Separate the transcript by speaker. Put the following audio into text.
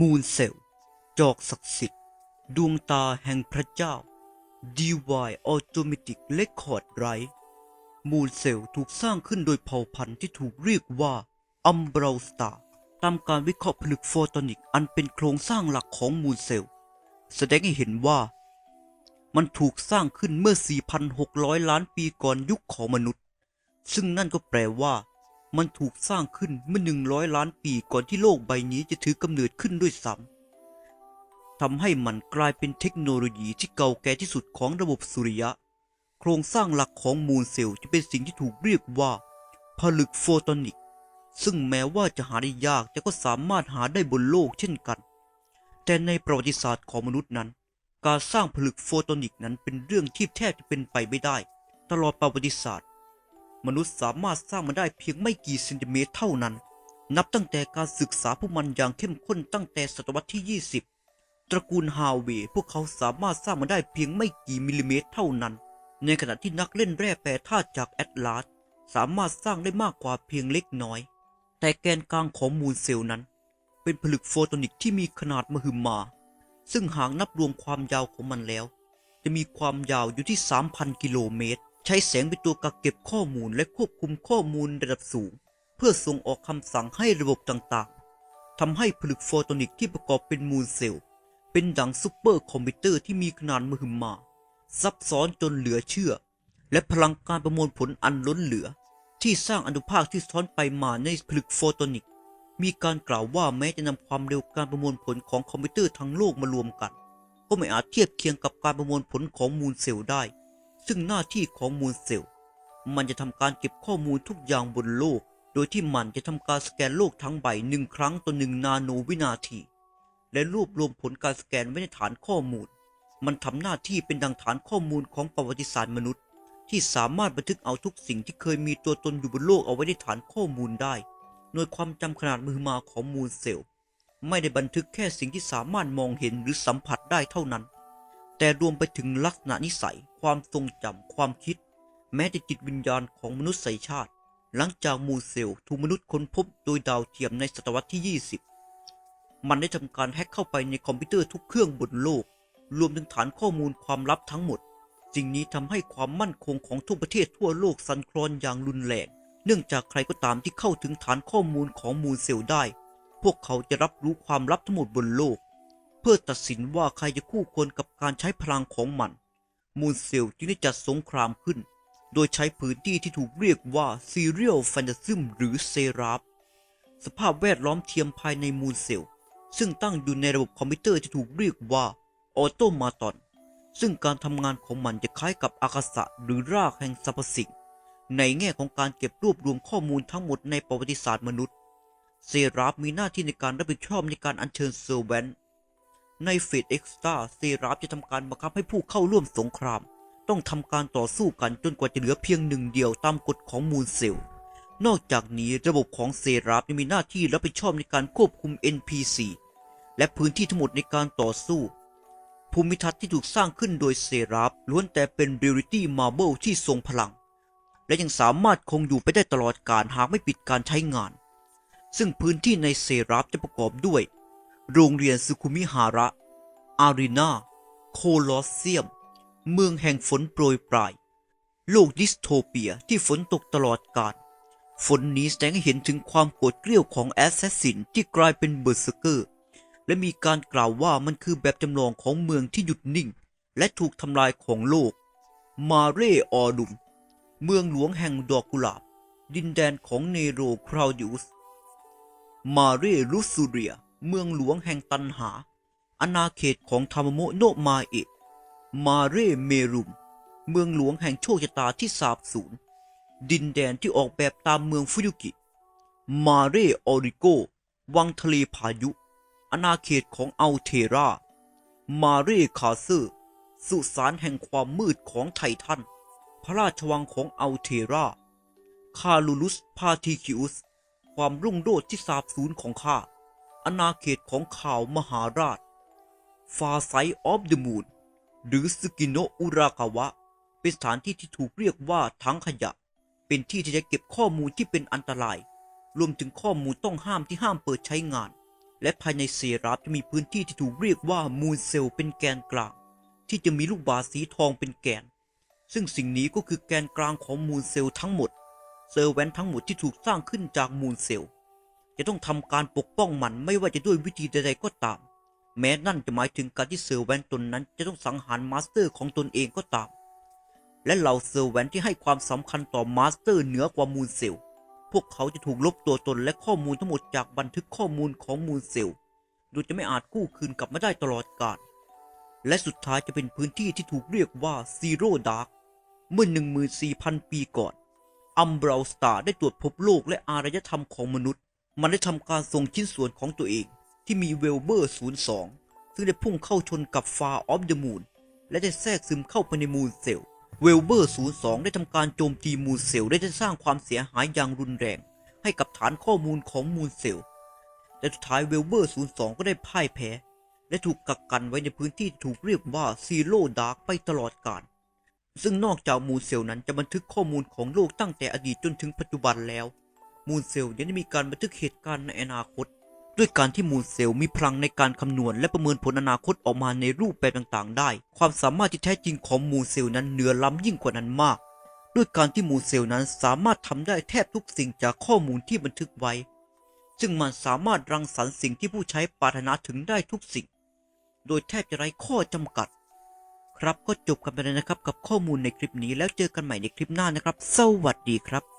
Speaker 1: มูนเซลจอกศักดิ์สิทธิ์ดวงตาแห่งพระเจ้า DY Automatic Record Right มูนเซลถูกสร้างขึ้นโดยเผ่าพันธุ์ที่ถูกเรียกว่าอัมเบรลสตาร์ตามการวิเคราะห์ผลึกโฟตอนิกอันเป็นโครงสร้างหลักของมูนเซลแสดงให้เห็นว่า มันถูกสร้างขึ้นเมื่อ 4,600 ล้านปีก่อนยุคของมนุษย์ ซึ่งนั่นก็แปลว่า มันถูกสร้างขึ้นเมื่อ100ล้านปีก่อนที่โลกใบนี้จะถือกำเนิดขึ้นด้วยซ้ำทำให้มันกลายเป็นเทคโนโลยีที่เก่าแก่ที่สุดของระบบสุริยะ โครงสร้างหลักของมูลเซลล์จะเป็นสิ่งที่ถูกเรียกว่า ผลึกโฟตอนิก ซึ่งแม้ว่าจะหาได้ยากแต่ก็สามารถหาได้บนโลกเช่นกัน แต่ในประวัติศาสตร์ของมนุษย์นั้น การสร้างผลึกโฟตอนิกนั้นเป็นเรื่องที่แทบจะเป็นไปไม่ได้ ตลอดประวัติศาสตร์ มนุษย์สามารถสร้างมันได้เพียงไม่กี่เซนติเมตรเท่านั้น นับตั้งแต่การศึกษาพวกมันอย่างเข้มข้นตั้งแต่ศตวรรษที่ 20 ตระกูลฮาวเวย์พวกเขาสามารถสร้างมันได้เพียงไม่กี่มิลลิเมตรเท่านั้น ในขณะที่นักเล่นแร่แปรธาตุจากแอตลาสสามารถสร้างได้มากกว่าเพียงเล็กน้อย แต่แกนกลางของมูลเซลล์นั้น เป็นผลึกโฟตอนิกที่มีขนาดมหึมา ซึ่งหากนับรวมความยาวของมันแล้ว จะมีความยาวอยู่ที่ 3,000 กิโลเมตร ใช้แสงเป็นตัวกักเก็บข้อมูลและควบคุมข้อมูลระดับสูง เพื่อส่งออกคำสั่งให้ระบบต่างๆทำให้ผลึกโฟตอนิกที่ประกอบเป็นมูลเซลล์ เป็นดังซูเปอร์คอมพิวเตอร์ที่มีขนาดมหึมา ซับซ้อนจนเหลือเชื่อ และพลังการประมวลผลอันล้นเหลือ ที่สร้างอนุภาคที่ซ้อนไปมาในผลึกโฟตอนิก มีการกล่าวว่าแม้จะนำความเร็วการประมวลผลของคอมพิวเตอร์ทั้งโลกมารวมกัน ก็ไม่อาจเทียบเคียงกับการประมวลผลของมูลเซลล์ได้ ซึ่งหน้าที่ของมูลเซลล์ มันจะทำการเก็บข้อมูลทุกอย่างบนโลก โดยที่มันจะทำการสแกนโลกทั้งใบหนึ่งครั้งต่อหนึ่งนาโนวินาที และรวบรวมผลการสแกนไว้ในฐานข้อมูล มันทำหน้าที่เป็นดังฐานข้อมูลของประวัติศาสตร์มนุษย์ ที่สามารถบันทึกเอาทุกสิ่งที่เคยมีตัวตนอยู่บนโลกเอาไว้ในฐานข้อมูลได้ หน่วยความจำขนาดมือมาของมูลเซลล์ ไม่ได้บันทึกแค่สิ่งที่สามารถมองเห็นหรือสัมผัสได้เท่านั้น แต่รวมไปถึงลักษณะนิสัย ความทรงจำความคิด แม้แต่จิตวิญญาณของมนุษยชาติ หลังจากมูเซลถูกมนุษย์ค้นพบโดยดาวเทียมในศตวรรษที่ 20 มันได้ทำการแฮ็กเข้าไปในคอมพิวเตอร์ทุกเครื่องบนโลก รวมถึงฐานข้อมูลความลับทั้งหมด สิ่งนี้ทำให้ความมั่นคงของทุกประเทศทั่วโลกสั่นคลอนอย่างรุนแรงเนื่องจากใครก็ตามที่เข้าถึงฐานข้อมูลของมูลเซลได้ พวกเขาจะรับรู้ความลับทั้งหมดบนโลก พื่อตัดสินว่าใครจะคู่ควรกับการใช้พลังของมัน มูลเซลจึงได้จัดสงครามขึ้น โดยใช้พื้นที่ที่ถูกเรียกว่า Serial Phantasm หรือเซราฟสภาพแวดล้อมเทียมภายในมูลเซล ซึ่งตั้งอยู่ในระบบคอมพิวเตอร์ที่ถูกเรียกว่าออโตมาตอน ซึ่งการทำงานของมันจะคล้ายกับอากาศะหรือรากแห่งสรรพสิ่ง ในแง่ของการเก็บรวบรวมข้อมูลทั้งหมดในประวัติศาสตร์มนุษย์ เซราฟมีหน้าที่ในการรับผิดชอบในการอัญเชิญเซอร์แวนต์ ในเฟสเอ็กซ์ตาเซราฟจะทำการบังคับให้ผู้เข้าร่วมสงคราม ต้องทำการต่อสู้กันจนกว่าจะเหลือเพียงหนึ่งเดียวตามกฎของมูลเซล นอกจากนี้ระบบของเซราฟยังมีหน้าที่รับผิดชอบในการควบคุม NPC และพื้นที่ทั้งหมดในการต่อสู้ ภูมิทัศน์ที่ถูกสร้างขึ้นโดยเซราฟล้วนแต่เป็นเบริตี้มาร์เบิลที่ทรงพลัง และยังสามารถคงอยู่ไปได้ตลอดกาลหากไม่ปิดการใช้งาน ซึ่งพื้นที่ในเซราฟจะประกอบด้วย โรงเรียนสุคุมิฮาระ อารีนา โคลอสเซียม เมืองแห่งฝนโปรยปลาย โลกดิสโทเปียที่ฝนตกตลอดกาล ฝนนี้แสดงให้เห็นถึงความโกรธเกรี้ยวของแอสแซสซินที่กลายเป็นเบอร์เซเกอร์ และมีการกล่าวว่ามันคือแบบจำลองของเมืองที่หยุดนิ่ง และถูกทำลายของโลก มาเรออดุม เมืองหลวงแห่งดอกกุหลาบ ดินแดนของเนโรคราวดิอุส มาเรลุสูเรีย เมืองหลวงแห่งตันหา อาณาเขตของธรรมโมโนมาเอะมาเรเมรุม เมืองหลวงแห่งโชคชะตาที่สาบสูญ ดินแดนที่ออกแบบตามเมืองฟุยุกิ มาเรออริโก วังทะเลพายุ อาณาเขตของอัลเทรา มาเรคาเซอร์สุสานแห่งความมืดของไททัน พระราชวังของอัลเทรา คาลูลุสพาทิคิอุส ความรุ่งโรจน์ที่สาบสูญของข้า อาณาเขตของข่าวมหาราช ฟาไซออฟเดอะมูนหรือสกิโนอุรากาวะ เป็นสถานที่ที่ถูกเรียกว่าทั้งขยะ เป็นที่ที่จะเก็บข้อมูลที่เป็นอันตราย รวมถึงข้อมูลต้องห้ามที่ห้ามเปิดใช้งาน และภายในเซราฟจะมีพื้นที่ที่ถูกเรียกว่ามูลเซลเป็นแกนกลาง ที่จะมีลูกบาศก์สีทองเป็นแกน ซึ่งสิ่งนี้ก็คือแกนกลางของมูลเซลทั้งหมด เซอร์แวนทั้งหมดที่ถูกสร้างขึ้นจากมูลเซล จะต้องทำการปกป้องมันไม่ว่าจะด้วยวิธีใดๆก็ตาม แม้นั่นจะหมายถึงการที่เซอร์แวนตนนั้นจะต้องสังหารมาสเตอร์ของตนเองก็ตาม และเหล่าเซอร์แวนที่ให้ความสำคัญต่อมาสเตอร์เหนือกว่ามูลเซลพวกเขาจะถูกลบตัวตนและข้อมูลทั้งหมดจากบันทึกข้อมูลของมูลเซลโดยจะไม่อาจกู้คืนกลับมาได้ตลอดกาลและสุดท้ายจะเป็นพื้นที่ที่ถูกเรียกว่าซีโร่ดาร์กเมื่อ14,000 ปีก่อน อัมเบราวสตาร์ได้ตรวจพบโลกและอารยธรรมของมนุษย์ มันได้ทำการส่งชิ้นส่วนของตัวเองที่มีเวลเบอร์ 02 ซึ่งได้พุ่งเข้าชนกับฟาออฟเดอะมูนและได้แทรกซึมเข้าไปในมูลเซลเวลเบอร์ 02 ได้ทำการโจมตีมูลเซลละได้สร้างความเสียหายอย่างรุนแรง ให้กับฐานข้อมูลของมูลเซลแต่สุดท้ายเวลเบอร์ 02 ก็ได้พ่ายแพ้ และถูกกักกันไว้ในพื้นที่ถูกเรียกว่าซีโร่ดาร์กไปตลอดกาลซึ่งนอกจากมูลเซลนั้นจะบันทึกข้อมูลของโลกตั้งแต่อดีตจนถึงปัจจุบันแล้ว มูลเซลยังได้มีการบันทึกเหตุการณ์ในอนาคต ด้วยการที่มูลเซลมีพลังในการคำนวณและประเมินผลอนาคตออกมาในรูปแบบต่างๆ ได้ ความสามารถที่แท้จริงของมูลเซลนั้นเหนือล้ำยิ่งกว่านั้นมาก ด้วยการที่มูลเซลนั้นสามารถทำได้แทบทุกสิ่งจากข้อมูลที่บันทึกไว้ ซึ่งมันสามารถรังสรรค์สิ่งที่ผู้ใช้ปรารถนาถึงได้ทุกสิ่ง โดยแทบจะไร้ข้อจำกัดครับก็จบกันไปแล้วนะครับกับข้อมูลในคลิปนี้แล้วเจอกันใหม่ในคลิปหน้านะครับ สวัสดีครับ